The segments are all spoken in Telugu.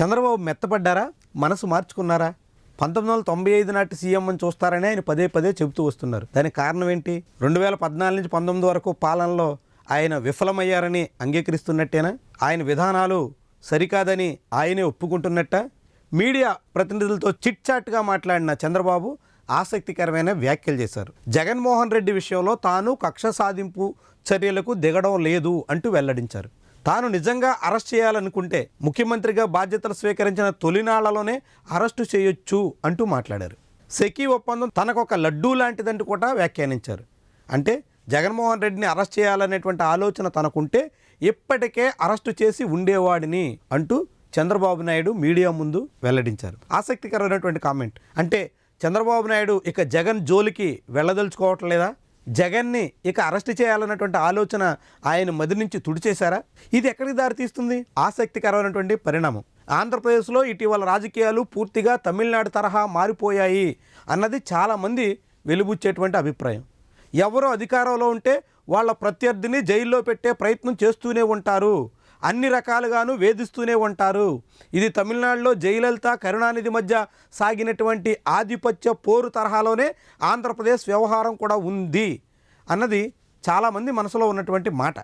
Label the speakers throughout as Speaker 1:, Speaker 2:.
Speaker 1: చంద్రబాబు మెత్తపడ్డారా? మనసు మార్చుకున్నారా? పంతొమ్మిది వందల తొంభై ఐదు నాటి సీఎం అని చూస్తారని ఆయన పదే పదే చెబుతూ వస్తున్నారు. దానికి కారణం ఏంటి? రెండు వేల పద్నాలుగు నుంచి పంతొమ్మిది వరకు పాలనలో ఆయన విఫలమయ్యారని అంగీకరిస్తున్నట్టేనా? ఆయన విధానాలు సరికాదని ఆయనే ఒప్పుకుంటున్నట్ట? మీడియా ప్రతినిధులతో చిట్ చాట్గా మాట్లాడిన చంద్రబాబు ఆసక్తికరమైన వ్యాఖ్యలు చేశారు. జగన్మోహన్ రెడ్డి విషయంలో తాను కక్ష సాధింపు చర్యలకు దిగడం లేదు అంటూ వెల్లడించారు. తాను నిజంగా అరెస్ట్ చేయాలనుకుంటే ముఖ్యమంత్రిగా బాధ్యతలు స్వీకరించిన తొలినాళ్ళలోనే అరెస్టు చేయొచ్చు అంటూ మాట్లాడారు. సెకీ ఒప్పందం తనకొక లడ్డూ లాంటిదంటూ కూడా వ్యాఖ్యానించారు. అంటే జగన్మోహన్ రెడ్డిని అరెస్ట్ చేయాలనేటువంటి ఆలోచన తనకుంటే ఇప్పటికే అరెస్టు చేసి ఉండేవాడిని అంటూ చంద్రబాబు నాయుడు మీడియా ముందు వెల్లడించారు. ఆసక్తికరమైనటువంటి కామెంట్. అంటే చంద్రబాబు నాయుడు ఇక జగన్ జోలికి వెళ్ళదలుచుకోవటం లేదా జగన్ని ఇక అరెస్ట్ చేయాలన్నటువంటి ఆలోచన ఆయన మది నుంచి తుడిచేశారా? ఇది ఎక్కడికి దారితీస్తుంది ఆసక్తికరమైనటువంటి పరిణామం. ఆంధ్రప్రదేశ్లో ఇటీవల రాజకీయాలు పూర్తిగా తమిళనాడు తరహా మారిపోయాయి అన్నది చాలామంది వెలుబుచ్చేటువంటి అభిప్రాయం. ఎవరో అధికారంలో ఉంటే వాళ్ళ ప్రత్యర్థిని జైల్లో పెట్టే ప్రయత్నం చేస్తూనే ఉంటారు. అన్ని రకాలుగాను వేధిస్తూనే ఉంటారు. ఇది తమిళనాడులో జయలలిత కరుణానిధి మధ్య సాగినటువంటి ఆధిపత్య పోరు తరహాలోనే ఆంధ్రప్రదేశ్ వ్యవహారం కూడా ఉంది అన్నది చాలామంది మనసులో ఉన్నటువంటి మాట.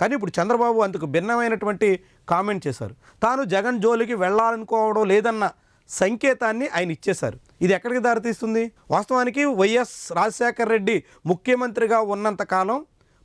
Speaker 1: కానీ ఇప్పుడు చంద్రబాబు అందుకు భిన్నమైనటువంటి కామెంట్ చేశారు. తాను జగన్ జోలికి వెళ్ళాలనుకోవడం లేదన్న సంకేతాన్ని ఆయన ఇచ్చేశారు. ఇది ఎక్కడికి దారితీస్తుంది? వాస్తవానికి వైఎస్ రాజశేఖర రెడ్డి ముఖ్యమంత్రిగా ఉన్నంతకాలం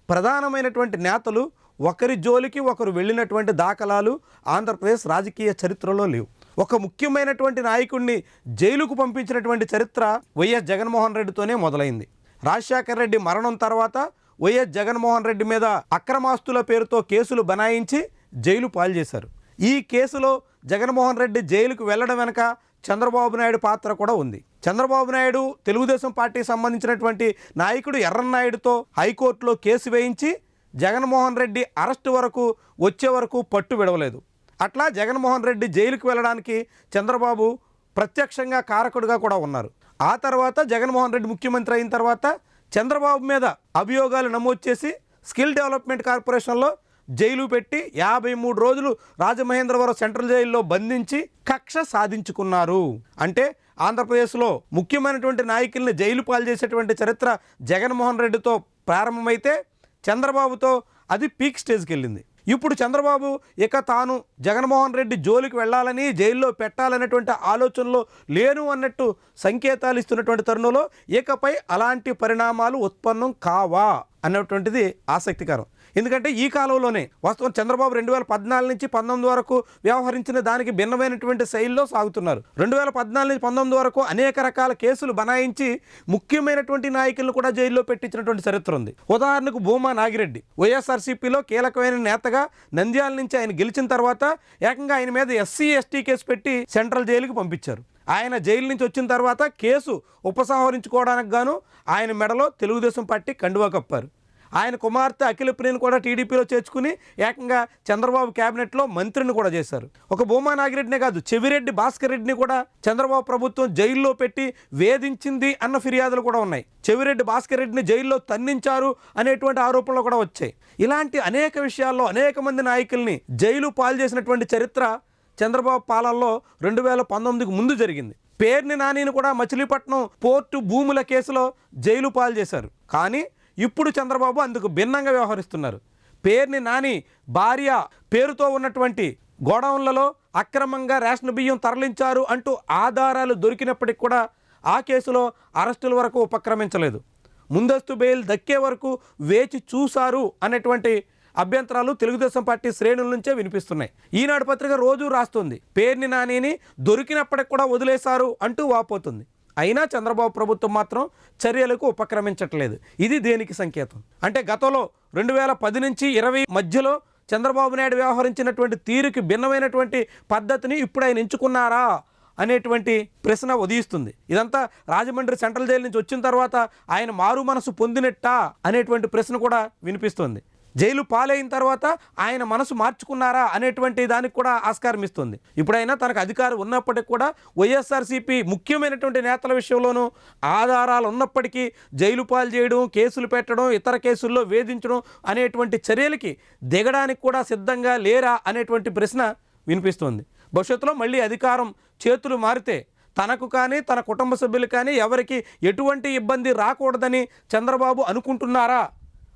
Speaker 1: ప్రధానమైనటువంటి నేతలు ఒకరి జోలికి ఒకరు వెళ్ళినటువంటి దాఖలాలు ఆంధ్రప్రదేశ్ రాజకీయ చరిత్రలో లేవు. ఒక ముఖ్యమైనటువంటి నాయకుడిని జైలుకు పంపించినటువంటి చరిత్ర వైఎస్ జగన్మోహన్ రెడ్డితోనే మొదలైంది. రాజశేఖర రెడ్డి మరణం తర్వాత వైఎస్ జగన్మోహన్ రెడ్డి మీద అక్రమాస్తుల పేరుతో కేసులు బనాయించి జైలు పాల్చేశారు ఈ కేసులో జగన్మోహన్ రెడ్డి జైలుకు వెళ్ళడం వెనక చంద్రబాబు నాయుడు పాత్ర కూడా ఉంది. చంద్రబాబు నాయుడు తెలుగుదేశం పార్టీకి సంబంధించినటువంటి నాయకుడు ఎర్రన్నాయుడుతో హైకోర్టులో కేసు వేయించి జగన్మోహన్ రెడ్డి అరెస్టు వరకు వచ్చే వరకు పట్టు విడవలేదు. అట్లా జగన్మోహన్ రెడ్డి జైలుకు వెళ్ళడానికి చంద్రబాబు ప్రత్యక్షంగా కారకుడుగా కూడా ఉన్నారు. ఆ తర్వాత జగన్మోహన్ రెడ్డి ముఖ్యమంత్రి అయిన తర్వాత చంద్రబాబు మీద అభియోగాలు నమోదు చేసి స్కిల్ డెవలప్మెంట్ కార్పొరేషన్లో జైలు పెట్టి యాభై మూడు రోజులు రాజమహేంద్రవరం సెంట్రల్ జైల్లో బంధించి కక్ష సాధించుకున్నారు. అంటే ఆంధ్రప్రదేశ్లో ముఖ్యమైనటువంటి నాయకుల్ని జైలు పాలు చేసేటువంటి చరిత్ర జగన్మోహన్ రెడ్డితో ప్రారంభమైతే చంద్రబాబుతో అది పీక్ స్టేజ్కి వెళ్ళింది ఇప్పుడు చంద్రబాబు ఇక తాను జగన్మోహన్ రెడ్డి జోలికి వెళ్ళాలని జైల్లో పెట్టాలనేటువంటి ఆలోచనలో లేను అన్నట్టు సంకేతాలు ఇస్తున్నటువంటి తరుణంలో ఇకపై అలాంటి పరిణామాలు ఉత్పన్నం కావా అన్నటువంటిది ఆసక్తికరం. ఎందుకంటే ఈ కాలంలోనే వాస్తవం చంద్రబాబు రెండు వేల పద్నాలుగు నుంచి పంతొమ్మిది వరకు వ్యవహరించిన దానికి భిన్నమైనటువంటి శైలిలో సాగుతున్నారు. రెండు వేల పద్నాలుగు నుంచి పంతొమ్మిది వరకు అనేక రకాల కేసులు బనాయించి ముఖ్యమైనటువంటి నాయకులను కూడా జైల్లో పెట్టించినటువంటి చరిత్ర ఉంది. ఉదాహరణకు భూమా నాగిరెడ్డి. వైఎస్ఆర్సీపీలో కీలకమైన నేతగా నంద్యాల నుంచి ఆయన గెలిచిన తర్వాత ఏకంగా ఆయన మీద ఎస్సీ ఎస్టీ కేసు పెట్టి సెంట్రల్ జైలుకి పంపించారు. ఆయన జైలు నుంచి వచ్చిన తర్వాత కేసు ఉపసంహరించుకోవడానికి గాను ఆయన మెడలో తెలుగుదేశం పార్టీ కండువా కప్పారు. ఆయన కుమార్తె అఖిలప్రియను కూడా టీడీపీలో చేర్చుకుని ఏకంగా చంద్రబాబు క్యాబినెట్లో మంత్రిని కూడా చేశారు. ఒక భూమా నాగిరెడ్డినే కాదు చెవిరెడ్డి భాస్కర్ రెడ్డిని కూడా చంద్రబాబు ప్రభుత్వం జైల్లో పెట్టి వేధించింది అన్న ఫిర్యాదులు కూడా ఉన్నాయి. చెవిరెడ్డి భాస్కర్ రెడ్డిని జైల్లో తన్నించారు అనేటువంటి ఆరోపణలు కూడా వచ్చాయి. ఇలాంటి అనేక విషయాల్లో అనేక మంది నాయకుల్ని జైలు పాలు చేసినటువంటి చరిత్ర చంద్రబాబు పాలనలో రెండు వేల పంతొమ్మిదికి ముందు జరిగింది. పేర్ని నానిని కూడా మచిలీపట్నం పోర్టు భూముల కేసులో జైలు పాలు చేశారు. కానీ ఇప్పుడు చంద్రబాబు అందుకు భిన్నంగా వ్యవహరిస్తున్నారు. పేర్ని నాని భార్య పేరుతో ఉన్నటువంటి గోడౌన్లలో అక్రమంగా రేషన్ బియ్యం తరలించారు అంటూ ఆధారాలు దొరికినప్పటికి కూడా ఆ కేసులో అరెస్టుల వరకు ఉపక్రమించలేదు. ముందస్తు బెయిల్ దక్కే వరకు వేచి చూశారు అనేటువంటి అభ్యంతరాలు తెలుగుదేశం పార్టీ శ్రేణుల నుంచే వినిపిస్తున్నాయి. ఈనాడు పత్రిక రోజు రాస్తుంది. పేర్ని నానిని దొరికినప్పటికి కూడా వదిలేశారు అంటూ వాపోతుంది. అయినా చంద్రబాబు ప్రభుత్వం మాత్రం చర్యలకు ఉపక్రమించట్లేదు. ఇది దేనికి సంకేతం? అంటే గతంలో రెండు వేల పది నుంచి ఇరవై మధ్యలో చంద్రబాబు నాయుడు వ్యవహరించినటువంటి తీరుకి భిన్నమైనటువంటి పద్ధతిని ఇప్పుడు ఆయన ఎంచుకున్నారా అనేటువంటి ప్రశ్న ఉదయిస్తుంది. ఇదంతా రాజమండ్రి సెంట్రల్ జైలు నుంచి వచ్చిన తర్వాత ఆయన మారు మనసు పొందినట్టా అనేటువంటి ప్రశ్న కూడా వినిపిస్తుంది. జైలు పాలైన తర్వాత ఆయన మనసు మార్చుకున్నారా అనేటువంటి దానికి కూడా ఆస్కారం ఇస్తుంది. ఇప్పుడైనా తనకు అధికారం ఉన్నప్పటికీ కూడా వైఎస్ఆర్సీపీ ముఖ్యమైనటువంటి నేతల విషయంలోనూ ఆధారాలు ఉన్నప్పటికీ జైలు పాలు చేయడం కేసులు పెట్టడం ఇతర కేసుల్లో వేధించడం అనేటువంటి చర్యలకి దిగడానికి కూడా సిద్ధంగా లేరా అనేటువంటి ప్రశ్న వినిపిస్తుంది. భవిష్యత్తులో మళ్ళీ అధికారం చేతులు మారితే తనకు కానీ తన కుటుంబ సభ్యులు కానీ ఎవరికి ఎటువంటి ఇబ్బంది రాకూడదని చంద్రబాబు అనుకుంటున్నారా?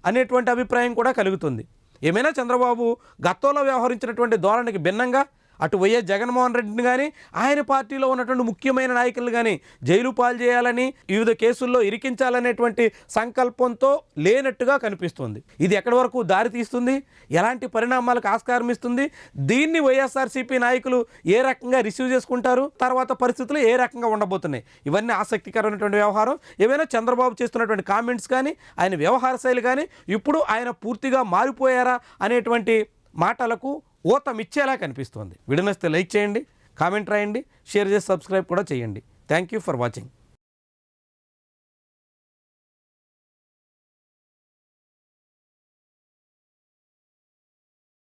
Speaker 1: అనేటువంటి అభిప్రాయం కూడా కలుగుతుంది. ఏమైనా చంద్రబాబు గతంలో వ్యవహరించినటువంటి ధోరణికి భిన్నంగా అటు వైఎస్ జగన్మోహన్ రెడ్డిని కానీ ఆయన పార్టీలో ఉన్నటువంటి ముఖ్యమైన నాయకులు కానీ జైలు పాలు చేయాలని వివిధ కేసుల్లో ఇరికించాలనేటువంటి సంకల్పంతో లేనట్టుగా కనిపిస్తుంది. ఇది ఎక్కడి వరకు దారి తీస్తుంది? ఎలాంటి పరిణామాలకు ఆస్కారం ఇస్తుంది? దీన్ని వైఎస్ఆర్సీపీ నాయకులు ఏ రకంగా రిసీవ్ చేసుకుంటారు? తర్వాత పరిస్థితులు ఏ రకంగా ఉండబోతున్నాయి? ఇవన్నీ ఆసక్తికరమైనటువంటి వ్యవహారం. ఏమైనా చంద్రబాబు చేస్తున్నటువంటి కామెంట్స్ కానీ ఆయన వ్యవహార శైలి కానీ ఇప్పుడు ఆయన పూర్తిగా మారిపోయారా అనేటువంటి మాటలకు ఊతమిచ్చేలా కనిపిస్తోంది. వీడియో లైక్ చేయండి కామెంట్ రాయండి షేర్ చేసి సబ్స్క్రైబ్ కూడా చేయండి. Thank you for watching.